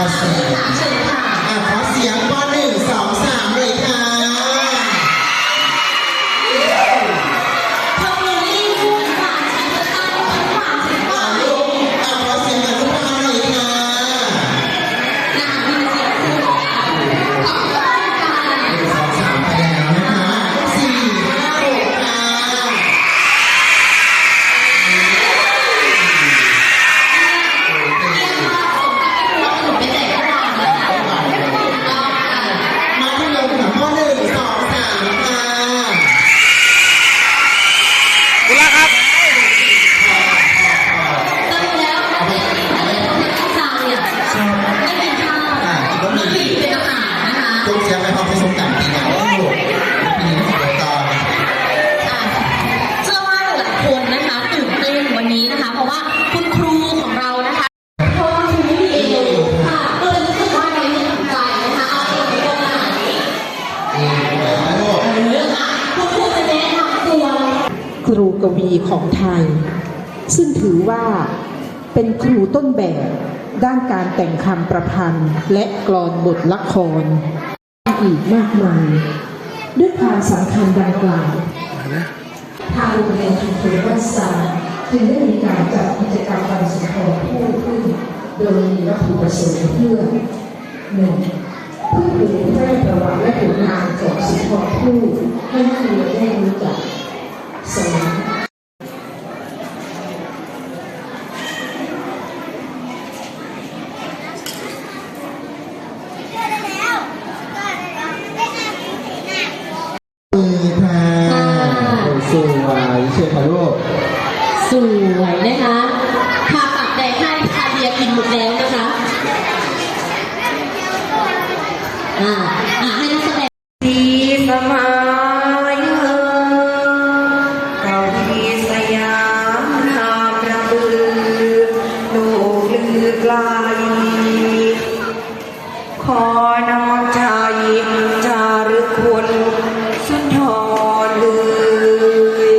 ค่ะเารนะคะจงเชียร์ไปพร้อมที่สงกรารปีหน้าโอ้โหปีนี้ของเราต่อเชื่อว่าหลายๆคนนะคะตื่นเต้นวันนี้นะคะ เพราะว่าคุณครูของเรานะคะเพราะว่าคุณไม่มีเองค่ะก็เลยรู้สึกว่าในนี้สนใจนะคะเอาเองตรงไหนนี่แล้วลูกเอออะคุณครูจะแนะนำตัวครูกวีของไทย ซึ่งถือว่าเป็นครูต้นแบบด้านการแต่งคำประพันธ์และกลอนบทละคร อีกมากมาย ด้วยความสำคัญดังกล่าวทางโรงเรียนชุมชนวัดสานจึงได้มีการจัดกิจกรรมวันสุนทรภู่ขึ้น โดยมีวัตถุประสงค์เพื่อหนึ่งเพื่อเผยแพร่ประวัติและผลงานของสุนทรภู่ให้นักเรียนได้รู้จัก อ่าอ่าให้นักแสดงดีสมัยเอ่ยเราที่สยามนามระบือโลกลือกลขอน้องชายจารึกคุณสุนทรเลย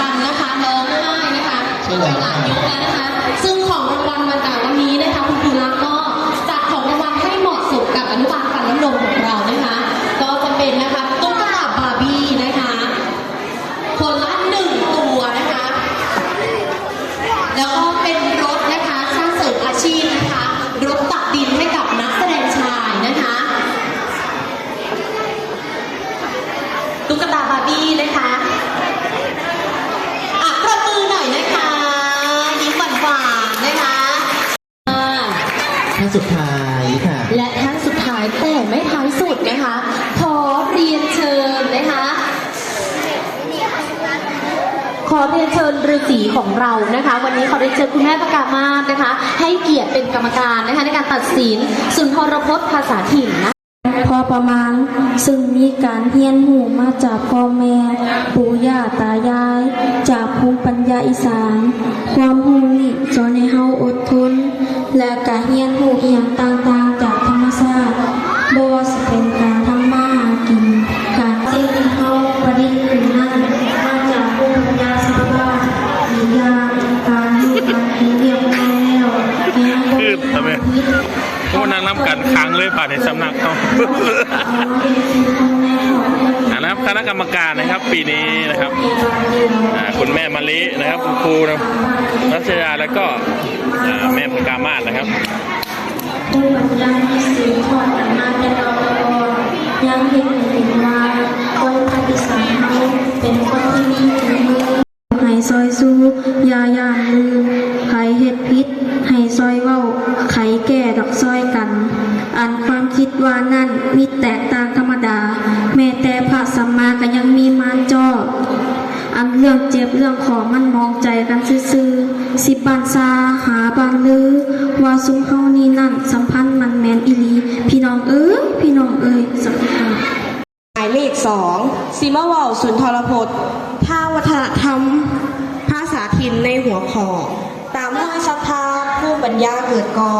กันนะคะร้องไห้นะคะหลังยุคแล้วนะคะ ซึ่งของรางวัลวันแต่วันนี้นะคะคุณครูรักก็ นมของเรานะคะ ก็จะเป็นนะคะตุ๊กตาบาร์บี้นะคะ คนละหนึ่งตัวนะคะ แล้วก็เป็นรถนะคะสร้างเสริมอาชีพนะคะรถตักดินให้กับนักแสดงชายนะคะ ตุ๊กตาบาร์บี้นะคะอะประมือหน่อยนะคะ ยิ้มหวานๆนะคะอ่า ท่านสุดท้ายค่ะ และท่านสุดท้ายแต่ไม่ท้ายสุดนะคะ ขอเรียนเชิญนะคะ ขอเรียนเีของเรานะคะ วันนี้ขอเรียนเชิญคุณแม่ประกามาศนะคะ ให้เกียรติเป็นกรรมการนะคะในการตัดสินสุนทรพจน์ภาษาถิ่นนะพอประมาณซึ่งมีการเฮียนหูมาจากพ่อแม่ ปู่ย่าตายาย จากภูมิปัญญาอีสาน ความหูนี่สอนให้เฮาอดทน และการเฮียนหูเอียงต่างๆ ปีนี้นะครับคุณแม่มะลินะครับคุณครูนะรัชยาแล้วก็แม่พกามาศนะครับ สิบบานซาหาบานลือว่าซุ้มเฮานี่นั่น สัมพันธ์มันแมนอีหลี พี่น้องเอ้ยพี่น้องเอ้ยสักครั้งหมายเลขสองซิมาเวาสุนทรพจน์ท่าวัฒนธรรมภาษาถิ่นในหัวขอตามห้อยศรัทธาผู้ปัญญาเกิดกอ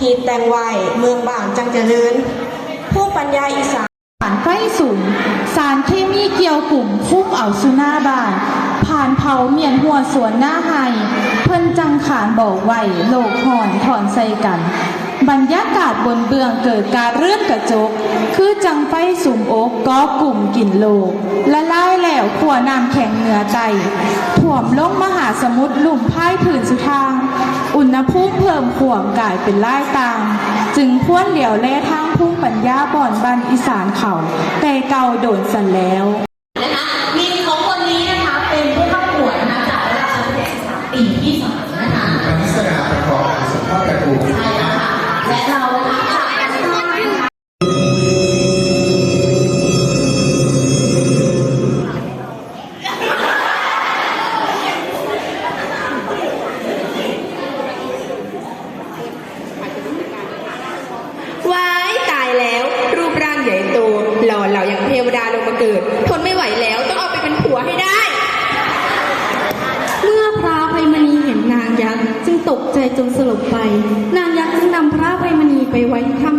หีบแต่งไหวเมืองบางจังเจริญ ผู้ปัญญาอีสานสารไฟสูง สารเคมีเกี่ยวกลุ่มฟุ้งเอาสุหน้าบานผ่านเผาเมียนหัวสวนหน้าไห้เพิ่นจังขานบอกไหวโลกหอนถอนใส่กัน บรรยากาศบนเบื้องเกิดการเรื่อนกระจก คือจังไฟสุมอกก็กลุ่มกลิ่นโลกและล่ายแล้วขัวน้ำแข็งเหนือไตถ่วมลงมหาสมุทรลุ่มพ่ายผืนสุทาง อุณหภูมิเพิ่มขวมกลายเป็นไล่ตามจึงพ้วนเหลียวแล่ทางพุ่งปัญญาบ่อนบันอีสานเขาแต่เก่าโดนสันแล้ว ณี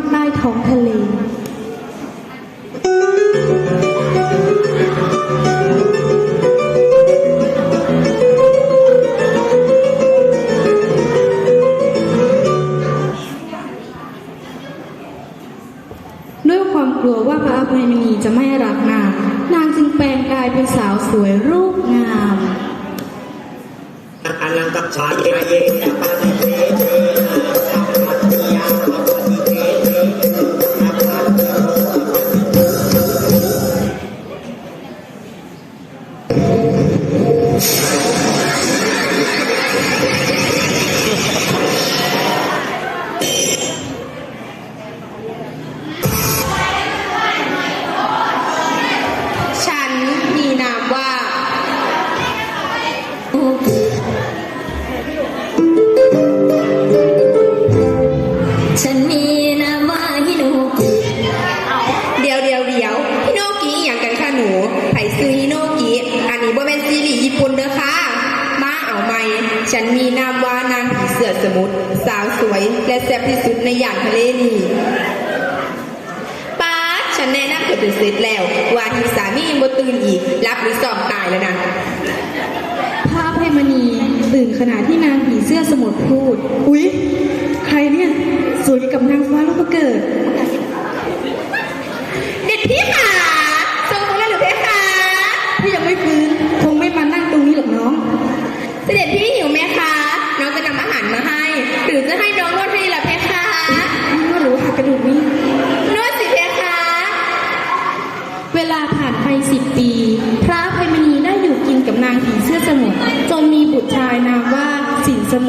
เธอเป็นเสร็จแล้วว่าที่สามียังบ่ตื่นอีก รับหรือสอบตายแล้วนะพระอภัยมณีตื่นขณะที่นางผีเสื้อสมุทรพูด อุ๊ย ใครเนี่ย สวยกับนางฟ้าลูกประเกิดเด็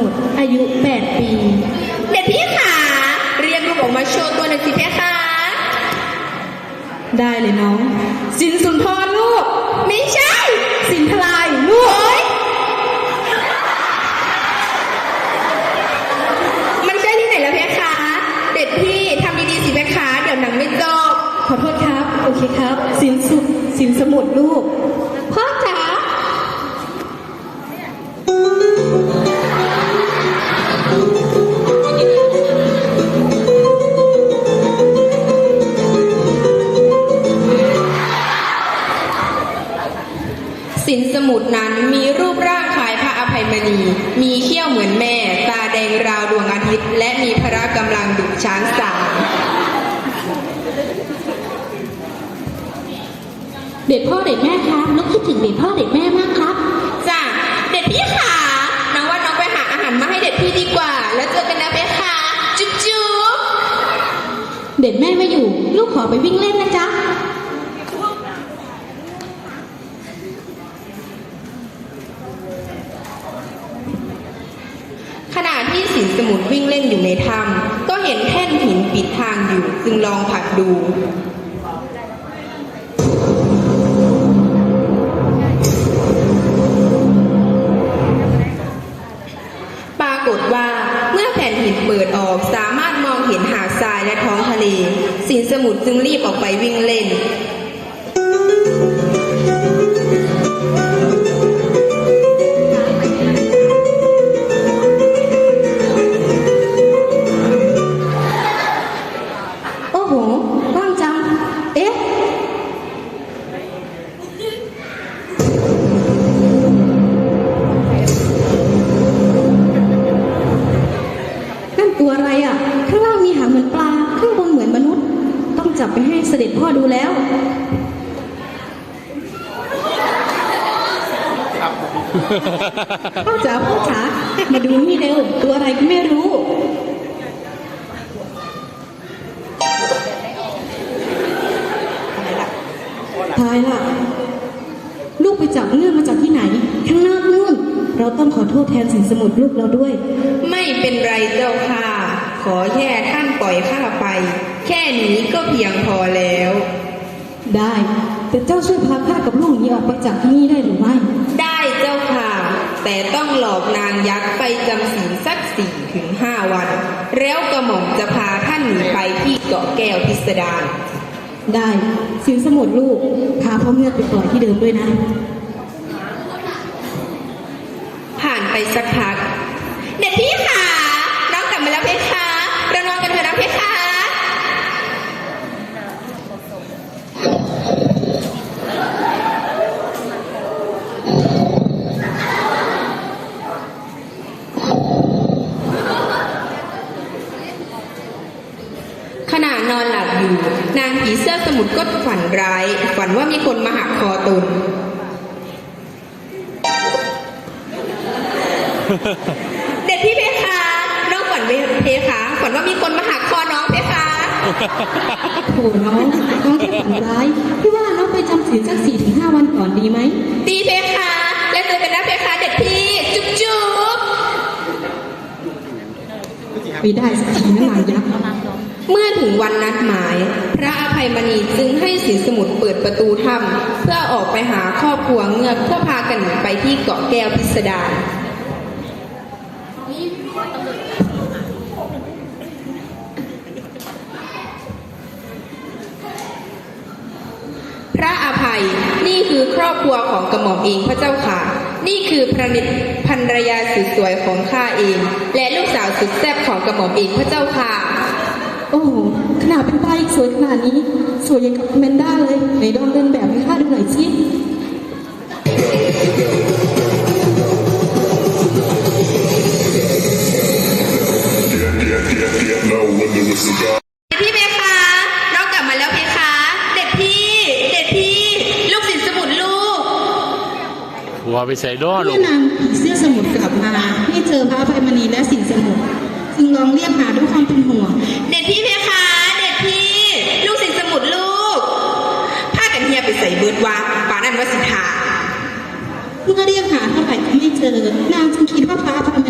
สินสมุทรอายุ 8 ปี เด็ดพี่ขาเรียกลูกออกมาโชว์ตัวหน่อยสิเพคะได้เลยน้อง สินสุนทรลูก ไม่ใช่ สินทลายลูกโอ๊ยมันใช่ที่ไหนแล้วเพคะ เด็ดพี่ทำดีๆสิเพคะ เดี๋ยวหนังไม่จบขอโทษครับ โอเคครับ สินสุสินสมุทรลูก เด็ดพ่อเด็ดแม่ครับนกคิดถึงเด็ดพ่อเด็ดแม่มากครับจ้ะเด็ดพี่ขาน้องว่าน้องไปหาอาหารมาให้เด็ดพี่ดีกว่า แล้วเจอกันนะเพคะจุ๊บจุ๊บเด็ดแม่ไม่อยู่ ลูกขอไปวิ่งเล่นนะจ๊ะขณะที่สินสมุทรวิ่งเล่นอยู่ในถ้ำก็เห็นแท่นหินปิดทางอยู่ จึงลองผลักดู สินสมุทรจึงรีบออกไปวิ่งเล่น พ่อจ๋าพ่อจ๋ามาดูนี่เร็วตัวอะไรก็ไม่รู้ ตายละลูกไปจับเงื่อนมาจากที่ไหน ข้างนอกนู่น เราต้องขอโทษแทนสินสมุทรลูกเราด้วย ไม่เป็นไรเจ้าค่ะ ขอแค่ท่านปล่อยข้าไป แค่นี้ก็เพียงพอแล้ว ได้ แต่เจ้าช่วยพาข้ากับลูกหนี้ออกไปจากที่นี่ได้หรือไม่ได้เจ้าค่ะ แต่ต้องหลอกนางยักษ์ไปจำศีลสักสี่ถึงห้าวัน แล้วกระหม่อมจะพาท่านหนีไปที่เกาะแก้วพิสดารได้สินสมุทรลูก พาพ่อเงือกไปปล่อยที่เดิมด้วยนะ ผ่านไปสักพักเด็ดพี่ค่ะน้องกลับมาแล้วเพคะเรานอนกันเถอะนะเพคะ ขณะนอนหลับอยู่ นางผีเสื้อสมุทรก็ฝัน ร้าย ฝันว่ามีคนมาหักคอตนเด็ดพี่เพคะน้องฝันเพคะฝันว่ามีคนมาหักคอน้องเพคะโถน้องน้องแค่ฝันร้ายพี่ว่าน้องไปจำศีลสักสี่ถึงห้าวันก่อนดีไหมดีเพคะและเจอกันนะเพคะเด็ดพี่จุ๊บจุ๊บไปได้สักทีนะนางยักษ์เมื่อถึงวันนัดหมายพ ระอภัยมณีจึงให้สินสมุทรเปิดประตูถ้ำเพื่อออกไปหาครอบครัวเงือกเพื่อพากันไปที่เกาะแก้วพิสดารพระอภัยนี่คือครอบครัวของกระหม่อมเองพระเจ้าค่ะ นี่คือพระนิภรรยาสุดสวยของข้าเอง และลูกสาวสุดแซ่บของกระหม่อมเองพระเจ้าค่ะ โอ้โหขนาดเป็นปลาอีกสวยขนาดนี้ สวยอย่างกับแมนด้าเลยไหนลองเดินแบบให้ข้าดูหน่อยสิพี่เพคะน้องกลับมาแล้วเพคะ เด็ดพี่ เด็ดพี่ ลูกศิษย์สมุดลูกหัวไปใส่ด้อลูกนางเสื้อสมุทรกลับมาให้เจอพระอภัยมณีและสินสมุท รจึงลองเรียกหาด้วยความเป็นห่วง เด็ดพี่เพคะ เด็ดพี่ ลูกศิษย์สมุดลูกพากันเฮียไปใส่เบิร์ดวาป่านันวสิทธาเมื่อเรียกหาเท่าไหร่ก็ไม่เจอนางจึงคิดว่าพระอภัยมณี